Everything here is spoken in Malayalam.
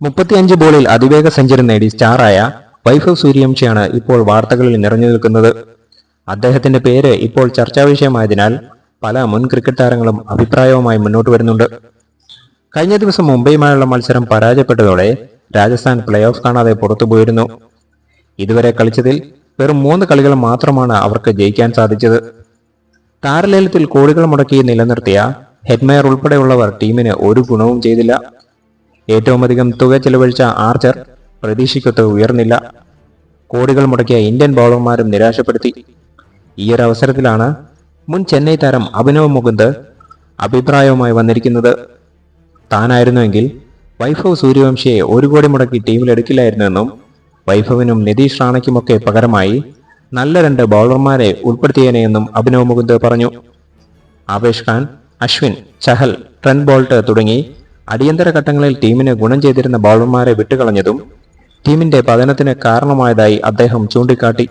മുപ്പത്തിയഞ്ച് ബോളിൽ അതിവേഗ സെഞ്ചുറി നേടി സ്റ്റാറായ വൈഭവ് സൂര്യവംശിയാണ് ഇപ്പോൾ വാർത്തകളിൽ നിറഞ്ഞു നിൽക്കുന്നത്. അദ്ദേഹത്തിന്റെ പേര് ഇപ്പോൾ ചർച്ചാ വിഷയമായതിനാൽ പല മുൻ ക്രിക്കറ്റ് താരങ്ങളും അഭിപ്രായവുമായി മുന്നോട്ട് വരുന്നുണ്ട്. കഴിഞ്ഞ ദിവസം മുംബൈയുമായുള്ള മത്സരം പരാജയപ്പെട്ടതോടെ രാജസ്ഥാൻ പ്ലേ ഓഫ് കാണാതെ പുറത്തുപോയിരുന്നു. ഇതുവരെ കളിച്ചതിൽ വെറും മൂന്ന് കളികൾ മാത്രമാണ് അവർക്ക് ജയിക്കാൻ സാധിച്ചത്. താരലേലത്തിൽ കോടികൾ മുടക്കി നിലനിർത്തിയ ഹെഡ്മയർ ഉൾപ്പെടെയുള്ളവർ ടീമിന് ഒരു ഗുണവും ചെയ്തില്ല. ഏറ്റവും അധികം തുക ചെലവഴിച്ച ആർച്ചർ പ്രതീക്ഷയ്ക്കൊത്ത് ഉയർന്നില്ല. കോടികൾ മുടക്കിയ ഇന്ത്യൻ ബൗളർമാരും നിരാശപ്പെടുത്തി. ഈ ഒരു അവസരത്തിലാണ് മുൻ ചെന്നൈ താരം അഭിനവ് മുകുന്ദ് അഭിപ്രായവുമായി വന്നിരിക്കുന്നത്. താനായിരുന്നുവെങ്കിൽ വൈഭവ് സൂര്യവംശിയെ ഒരു കോടി മുടക്കി ടീമിലെടുക്കില്ലായിരുന്നെന്നും വൈഭവിനും നിതീഷ് റാണയ്ക്കുമൊക്കെ പകരമായി നല്ല രണ്ട് ബൗളർമാരെ ഉൾപ്പെടുത്തിയേനെയെന്നും അഭിനവ് മുകുന്ദ് പറഞ്ഞു. ആവേഷ് ഖാൻ അശ്വിൻ ചഹൽ ട്രെൻ ബോൾട്ട് തുടങ്ങി അടിയന്തര ഘട്ടങ്ങളിൽ ടീമിന് ഗുണം ചെയ്തിരുന്ന ബൗളർമാരെ വിട്ടുകളഞ്ഞതും ടീമിന്റെ പതനത്തിന് കാരണമായതായി അദ്ദേഹം ചൂണ്ടിക്കാട്ടി.